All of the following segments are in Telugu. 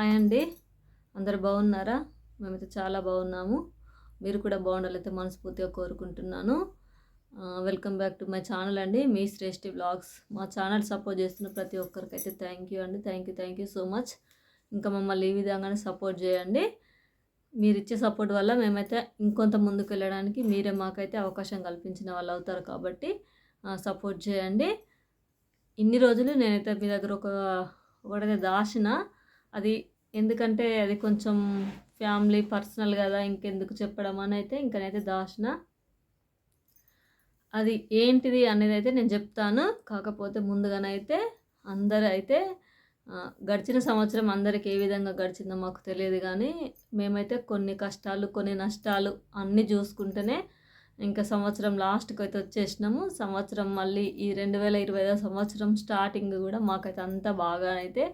హాయ్ అండి. అందరు బాగున్నారా? మేమైతే చాలా బాగున్నాము. మీరు కూడా బాగుండాలైతే మనస్ఫూర్తిగా కోరుకుంటున్నాను. Welcome back to my channel అండి. మీ శ్రేష్ఠి బ్లాగ్స్ మా ఛానల్ సపోర్ట్ చేస్తున్న ప్రతి ఒక్కరికైతే థ్యాంక్ యూ అండి. Thank you thank you so much ఇంకా మమ్మల్ని ఈ విధంగానే సపోర్ట్ చేయండి. మీరు ఇచ్చే సపోర్ట్ వల్ల మేమైతే ఇంకొంత ముందుకు వెళ్ళడానికి మీరే మాకైతే అవకాశం కల్పించిన వాళ్ళు అవుతారు కాబట్టి సపోర్ట్ చేయండి. ఇన్ని రోజులు నేనైతే మీ దగ్గర ఒక ఒకటైతే దాచిన అది ఎందుకంటే అది కొంచెం ఫ్యామిలీ పర్సనల్ కదా ఇంకెందుకు చెప్పడం అని అయితే ఇంకనైతే దాచిన. అది ఏంటిది అనేది అయితే నేను చెప్తాను. కాకపోతే ముందుగానైతే అందరూ అయితే గడిచిన సంవత్సరం అందరికి ఏ విధంగా గడిచిందో మాకు తెలియదు కానీ మేమైతే కొన్ని కష్టాలు కొన్ని నష్టాలు అన్నీ చూసుకుంటేనే ఇంకా సంవత్సరం లాస్ట్కి అయితే వచ్చేసినాము. సంవత్సరం మళ్ళీ ఈ రెండు వేల ఇరవై ఐదో సంవత్సరం స్టార్టింగ్ కూడా మాకైతే అంత బాగా అయితే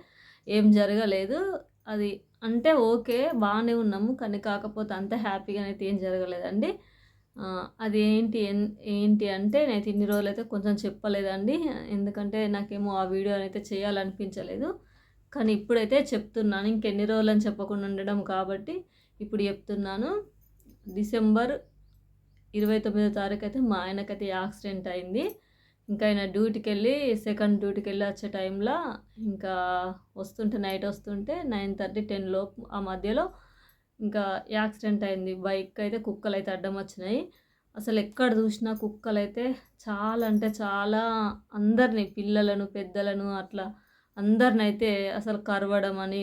ఏం జరగలేదు. అది అంటే ఓకే బాగానే ఉన్నాము. కానీ కాకపోతే అంత హ్యాపీగా అయితే ఏం జరగలేదండి. అది ఏంటి ఏంటి అంటే నేను ఇన్ని రోజులు అయితే కొంచెం చెప్పలేదండి. ఎందుకంటే నాకేమో ఆ వీడియో అయితే చేయాలనిపించలేదు. కానీ ఇప్పుడైతే చెప్తున్నాను. ఇంకెన్ని రోజులు అని చెప్పకుండా ఉండడం కాబట్టి ఇప్పుడు చెప్తున్నాను. డిసెంబర్ ఇరవై తొమ్మిదో తారీఖు అయితే మా ఆయనకైతే యాక్సిడెంట్ అయింది. ఇంకా ఆయన డ్యూటీకి వెళ్ళి సెకండ్ డ్యూటీకి వెళ్ళి వచ్చే టైంలో ఇంకా వస్తుంటే నైట్ వస్తుంటే నైన్ థర్టీ టెన్ లోపు ఆ మధ్యలో ఇంకా యాక్సిడెంట్ అయింది. బైక్ అయితే కుక్కలు అయితే అడ్డం వచ్చినాయి. అసలు ఎక్కడ చూసినా కుక్కలు అయితే చాలా అంటే చాలా అందరినీ పిల్లలను పెద్దలను అట్లా అందరిని అయితే అసలు కరవడం అని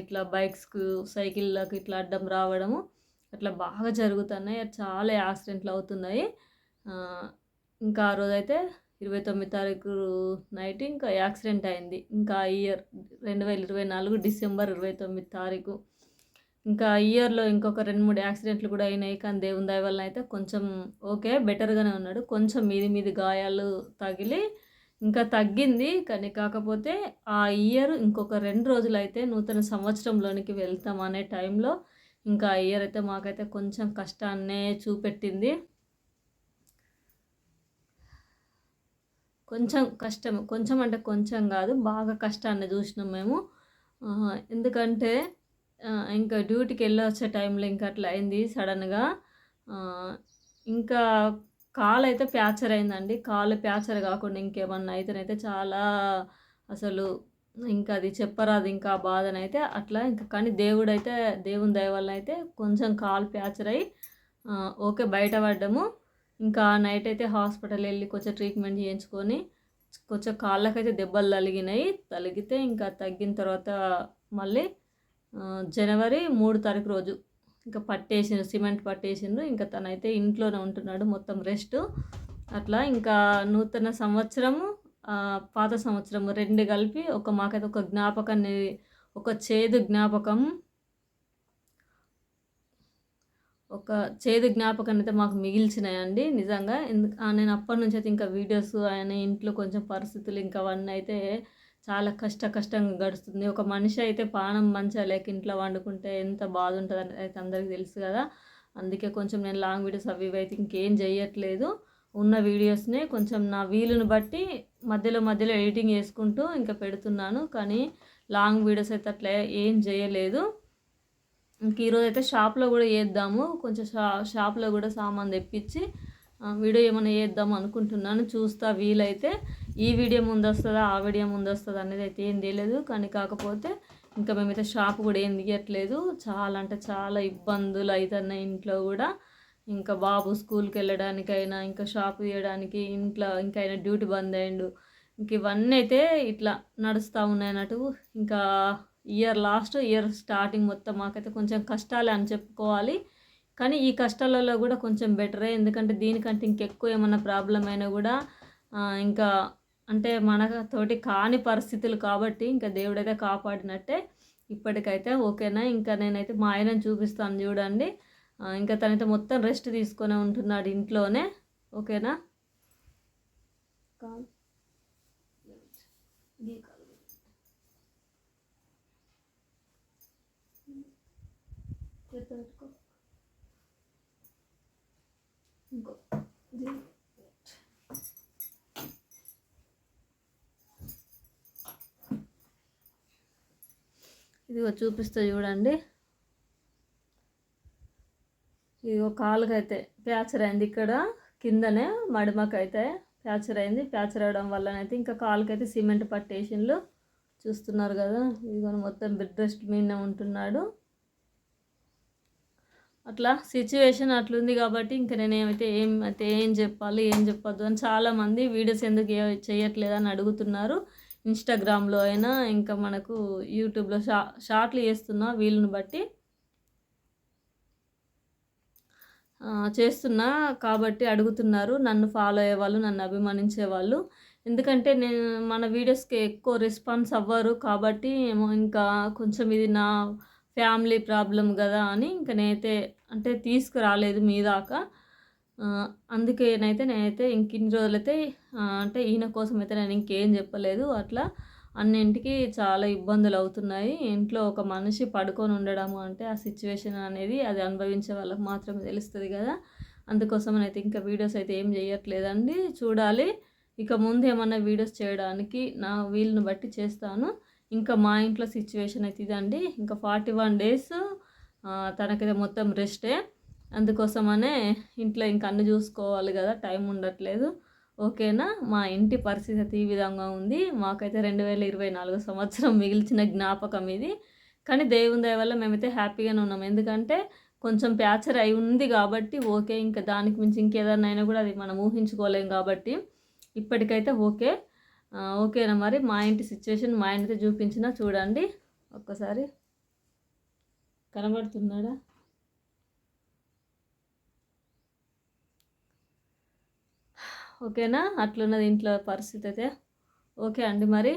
ఇట్లా బైక్స్కు సైకిళ్ళకి ఇట్లా అడ్డం రావడము అట్లా బాగా జరుగుతున్నాయి. అది చాలా యాక్సిడెంట్లు అవుతున్నాయి. ఇంకా ఆ రోజైతే ఇరవై తొమ్మిది తారీఖు నైట్ ఇంకా యాక్సిడెంట్ అయింది. ఇంకా ఇయర్ రెండు వేల ఇరవై నాలుగు డిసెంబర్ ఇరవై తొమ్మిది తారీఖు. ఇంకా ఇయర్లో ఇంకొక రెండు మూడు యాక్సిడెంట్లు కూడా అయినాయి. కానీ దేవుని దయ వల్ల అయితే కొంచెం ఓకే బెటర్గానే ఉన్నాడు. కొంచెం మీది మీది గాయాలు తగిలి ఇంకా తగ్గింది. కానీ కాకపోతే ఆ ఇయర్ ఇంకొక రెండు రోజులు అయితే నూతన సంవత్సరంలోనికి వెళ్తాం అనే టైంలో ఇంకా ఆ ఇయర్ అయితే మాకైతే కొంచెం కష్టాన్నే చూపెట్టింది. కొంచెం కష్టం కొంచెం అంటే కొంచెం కాదు బాగా కష్టాన్ని చూసినాం మేము. ఎందుకంటే ఇంకా డ్యూటీకి వెళ్ళి వచ్చే టైంలో ఇంకా అట్లా అయింది సడన్గా. ఇంకా కాలు అయితే ప్యాచర్ అయిందండి. కాలు ప్యాచర్ కాకుండా ఇంకేమన్నా అయితేనైతే చాలా అసలు ఇంకా అది చెప్పరాదు ఇంకా బాధన బాధనైతే అట్లా ఇంకా. కానీ దేవుడు అయితే దేవుని దయ వల్ల అయితే కొంచెం కాలు ప్యాచర్ అయ్యి ఓకే బయటపడ్డాము ఇంకా నైట్ అయితే హాస్పిటల్ వెళ్ళి కొంచెం ట్రీట్మెంట్ చేయించుకొని కొంచెం కాళ్ళకైతే దెబ్బలు తలిగినాయి తలిగితే ఇంకా తగ్గిన తర్వాత మళ్ళీ జనవరి మూడు తారీఖు రోజు ఇంకా పట్టేసిండ్రు సిమెంట్ పట్టేసిండ్రు. ఇంకా తనైతే ఇంట్లోనే ఉంటున్నాడు మొత్తం రెస్ట్. అట్లా ఇంకా నూతన సంవత్సరము పాత సంవత్సరం రెండు కలిపి ఒక మాకైతే ఒక జ్ఞాపకాన్ని ఒక చేదు జ్ఞాపకం ఒక చేదు జ్ఞాపకాన్ని అయితే మాకు మిగిల్చినాయండి నిజంగా. ఎందుకు నేను అప్పటి నుంచి అయితే ఇంకా వీడియోస్ ఆయన ఇంట్లో కొంచెం పరిస్థితులు ఇంకా అవన్నీ అయితే చాలా కష్ట కష్టంగా గడుస్తుంది. ఒక మనిషి అయితే పానం మంచిగా లేక ఇంట్లో వండుకుంటే ఎంత బాధ ఉంటుంది అయితే అందరికీ తెలుసు కదా. అందుకే కొంచెం నేను లాంగ్ వీడియోస్ అవి ఇవి అయితే ఇంకేం చేయట్లేదు. ఉన్న వీడియోస్ని కొంచెం నా వీలుని బట్టి మధ్యలో మధ్యలో ఎడిటింగ్ చేసుకుంటూ ఇంకా పెడుతున్నాను. కానీ లాంగ్ వీడియోస్ అయితే అట్లా ఏం చేయలేదు. ఇంక ఈరోజు అయితే షాప్లో కూడా వేద్దాము కొంచెం షా షాప్లో కూడా సామాన్ తెప్పించి వీడియో ఏమైనా వేద్దాం అనుకుంటున్నాను. చూస్తా వీలైతే. ఈ వీడియో ముందు వస్తుందా ఆ వీడియో ముందు వస్తుందా అనేది అయితే ఏం తెలియదు కానీ కాకపోతే ఇంకా మేమైతే షాప్ కూడా ఏం తీయట్లేదు. చాలా అంటే చాలా ఇబ్బందులు అవుతున్నాయి ఇంట్లో కూడా. ఇంకా బాబు స్కూల్కి వెళ్ళడానికైనా ఇంకా షాప్ తీయడానికి ఇంట్లో ఇంకా ఆయన డ్యూటీ బంద్ అయ్యిండు. ఇంక ఇవన్నీ అయితే ఇట్లా నడుస్తూ ఉన్నాయి అన్నట్టు ఇంకా ఇయర్ లాస్ట్ ఇయర్ స్టార్టింగ్ మొత్తం మాకైతే కొంచెం కష్టాలే అని చెప్పుకోవాలి. కానీ ఈ కష్టాలలో కూడా కొంచెం బెటరే. ఎందుకంటే దీనికంటే ఇంకెక్కువ ఏమన్నా ప్రాబ్లం అయినా కూడా ఇంకా అంటే మన తోటి కాని పరిస్థితులు కాబట్టి ఇంకా దేవుడైతే కాపాడినట్టే ఇప్పటికైతే ఓకేనా? ఇంకా నేనైతే మా ఆయనని చూపిస్తాను చూడండి. ఇంకా తనైతే మొత్తం రెస్ట్ తీసుకొని ఉంటున్నాడు ఇంట్లోనే. ఓకేనా కాదు. ఈ కాదు. చేత్తో పెట్టుకో. ఇంకో. ఇది. చూపిస్తా చూడండి. ఇదిగో కాలుకైతే ప్యాచర్ అయింది ఇక్కడ కిందనే మడిమకైతే ప్యాచర్ అయింది ప్యాచర్ అవడం వల్లనైతే ఇంకా కాలుకైతే సిమెంట్ పట్టేషన్లు చూస్తున్నారు కదా. ఇదిగో మొత్తం బెడ్ రెస్ట్ మీద ఉంటున్నాడు. అట్లా సిచ్యువేషన్ అట్లుంది కాబట్టి ఇంకా నేను ఏమైతే ఏం అయితే ఏం చెప్పాలి ఏం చెప్పొద్దు అని చాలామంది వీడియోస్ ఎందుకు ఏ- చేయట్లేదు అని అడుగుతున్నారు. ఇన్స్టాగ్రామ్లో అయినా ఇంకా మనకు యూట్యూబ్లో షా షార్ట్లు చేస్తున్నా వీళ్ళని బట్టి. చేస్తున్నా కాబట్టి అడుగుతున్నారు. నన్ను ఫాలో అయ్యే వాళ్ళు నన్ను అభిమానించే వాళ్ళు. ఎందుకంటే నేను మన వీడియోస్కి ఎక్కువ రెస్పాన్స్ అవ్వరు కాబట్టి ఏమో ఇంకా కొంచెం ఇది నా ఫ్యామిలీ ప్రాబ్లం కదా అని ఇంకా నేనైతే అంటే తీసుకురాలేదు మీ దాకా. అందుకేనైతే నేనైతే ఇంక ఇన్ని రోజులైతే అంటే ఈయన కోసం అయితే నేను ఇంకేం చెప్పలేదు. అట్లా అన్నింటికి చాలా ఇబ్బందులు అవుతున్నాయి. ఇంట్లో ఒక మనిషి పడుకొని ఉండడము అంటే ఆ సిచ్యువేషన్ అనేది అది అనుభవించే వాళ్ళకి మాత్రమే తెలుస్తుంది కదా. అందుకోసం అయితే ఇంకా వీడియోస్ అయితే ఏం చేయట్లేదండి. చూడాలి. ఇక ముందు ఏమన్నా వీడియోస్ చేయడానికి నా వీలుని బట్టి చేస్తాను. ఇంకా మా ఇంట్లో సిచ్యువేషన్ అయితే ఇదండి. ఇంకా ఫార్టీ వన్ డేస్ తనకైతే మొత్తం రెస్టే అందుకోసమనే ఇంట్లో ఇంకా అన్ని చూసుకోవాలి కదా టైం ఉండట్లేదు. ఓకేనా? మా ఇంటి పరిస్థితి అయితే ఈ విధంగా ఉంది. మాకైతే రెండు వేల ఇరవై నాలుగు సంవత్సరం మిగిల్చిన జ్ఞాపకం ఇది. కానీ దేవుని దయ వల్ల మేమైతే హ్యాపీగానే ఉన్నాం. ఎందుకంటే కొంచెం ప్యాచర్ అయి ఉంది కాబట్టి ఓకే. ఇంకా దానికి మించి ఇంకేదన్నా అయినా కూడా అది మనం ఊహించుకోలేం కాబట్టి ఇప్పటికైతే ఓకే. ఓకేనా మరి? మా ఇంటి సిచ్యువేషన్ మా ఇంటి చూపించినా చూడండి. ఒక్కసారి. కనబడుతున్నాడా? ఓకేనా? అట్లున్నది ఇంట్లో పరిస్థితి అయితే. ఓకే అండి మరి.